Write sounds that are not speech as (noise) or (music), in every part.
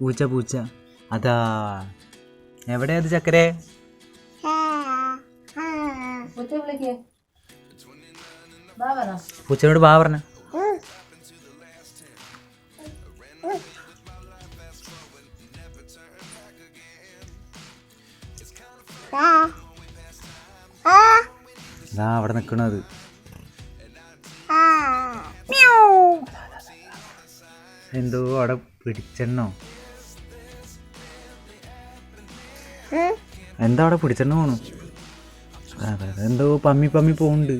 പൂച്ച പൂച്ച അതാ. എവിടെയാ അത് ചക്കരെ? പൂച്ചനോട് ബാ പറഞ്ഞ. അവിടെ നിക്കണത്. എന്തോ അവിടെ പിടിച്ചെണ്ണോ? എന്താ അവിടെ പിടിച്ചെണ്ണ പോണു? എന്തോ പമ്മി പമ്മി പോണ്ട്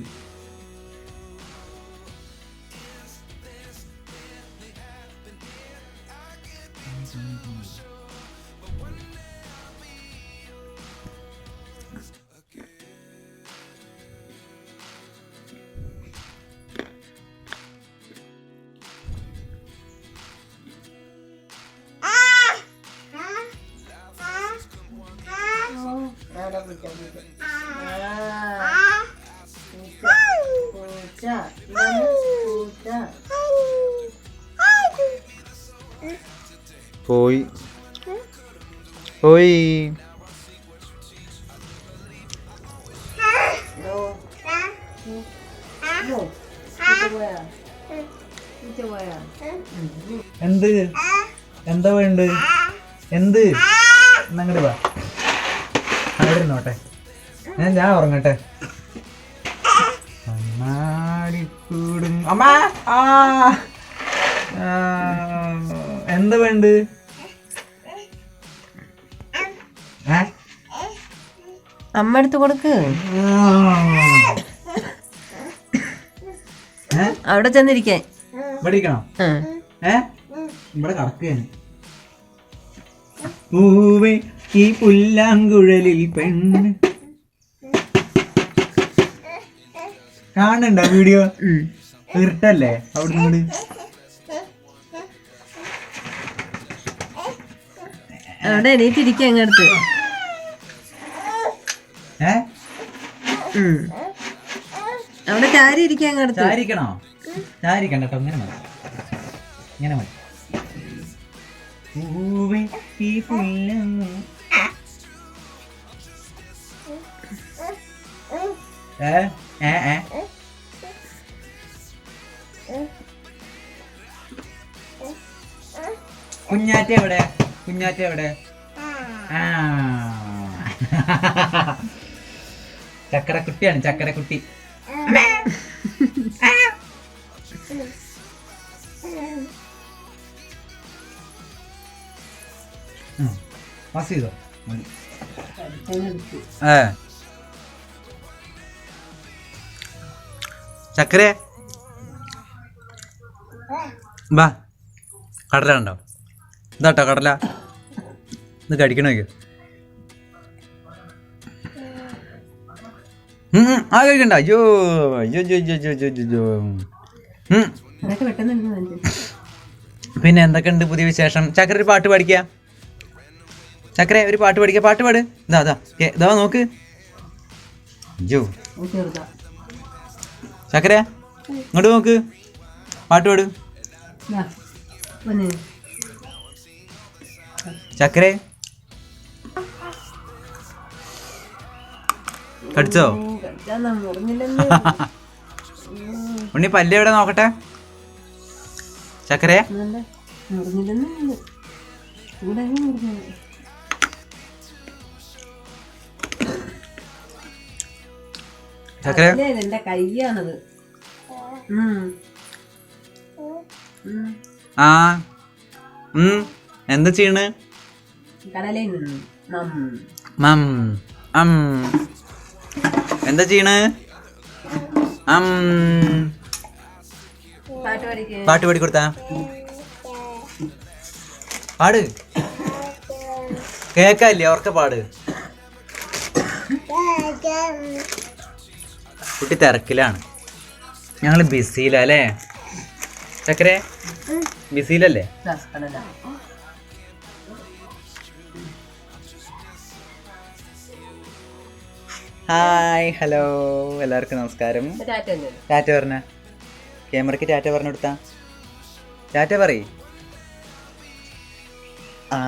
അവിടെ പൂച്ച. പൂച്ച. പൂച്ച. പോയി. പോയി. എന്ത്? എന്താ വേണ്ടത്? എന്ത്? എന്നങ്ങോട്ട് വാ. ഇരുന്നോട്ടെ ഞാൻ ഞാൻ ഉറങ്ങട്ടെ. കണ്ണാടിക്കൂടും അമ്മ! ആ! എന്താ വേണ്ട? അമ്മ എടുത്ത് കൊടുക്ക്. അവിടെ ചെന്നിരിക്കാൻ ഇവിടെ ഇരിക്കണോ ഏ? ഇവിടെ കടക്കുകയാണ്. പൂവേ ഈ പുല്ലാങ്കുഴലിൽ പെണ്ണ്. കാണണ്ട വീഡിയോ? ഇരുട്ടല്ലേ? അവിടെ നിന്ന് അവിടെ എണീറ്റിരിക്കാൻ അങ്ങടുത്ത്. അവിടെ ചാരി ഇരിക്കാൻ അങ്ങടുത്ത്. ചാരിക്കണോ? ചാരിക്കണ്ട കേട്ടോ ഇങ്ങനെ മതി. ഇങ്ങനെ മതി. പൂവേ ഈ പുല്ലാങ്കു ഏ ഏ ഏ കുഞ്ഞാറ്റ എവിടെ കുഞ്ഞാറ്റ എവിടെ ആ. (laughs) ചക്കരക്കുട്ടിയാണ് ചക്കരക്കുട്ടി. ഉം. പാസ് ചെയ്തോ? മതി. ഏ. ചക്കര? ബാ കടല ഉണ്ടോ ഇതാട്ടോ കടല. ഇത് കടിക്കണോ ആ കഴിക്കണ്ട. അയ്യോ അയ്യോ അയ്യോ അയ്യോ അയ്യോ അയ്യോ പിന്നെ എന്തൊക്കെയുണ്ട് പുതിയ വിശേഷം? ചക്കര ഒരു പാട്ട് പാടിക്ക. ചക്കര ഒരു പാട്ട് പാടിക്ക. പാട്ട് പാട്. ഇതാ അതാ ഇതാ നോക്ക്. അയ്യോ. ചക്കര ഇങ്ങോട്ട് നോക്ക്. പാട്ട് പാട്. ചക്കര കടിച്ചോ. (laughs) ഉണ്ണി പല്ല് എവിടെ നോക്കട്ടെ? ചക്കര മുറിഞ്ഞില്ലെന്ന്. ഇവിടെ ചക്കര? കയ്യാണത്. ആ എന്താ ചെയ്യണ്? മം. അം. എന്താ ചെയ്യണ്? അം. പാട്ട് പാടി കൊടുത്താ? പാട്. കേക്കല്ലേ അവർക്ക് പാട്. കുട്ടി തിരക്കിലാണ്. ഞങ്ങൾ ബിസിയിലല്ലേ? ചക്കരെ ബിസിയിലല്ലേ. ഹായ് ഹലോ എല്ലാവർക്കും നമസ്കാരം. ടാറ്റ പറഞ്ഞ? ക്യാമറയ്ക്ക് ടാറ്റ പറഞ്ഞു കൊടുത്താ. ടാറ്റ പറയ്. ആ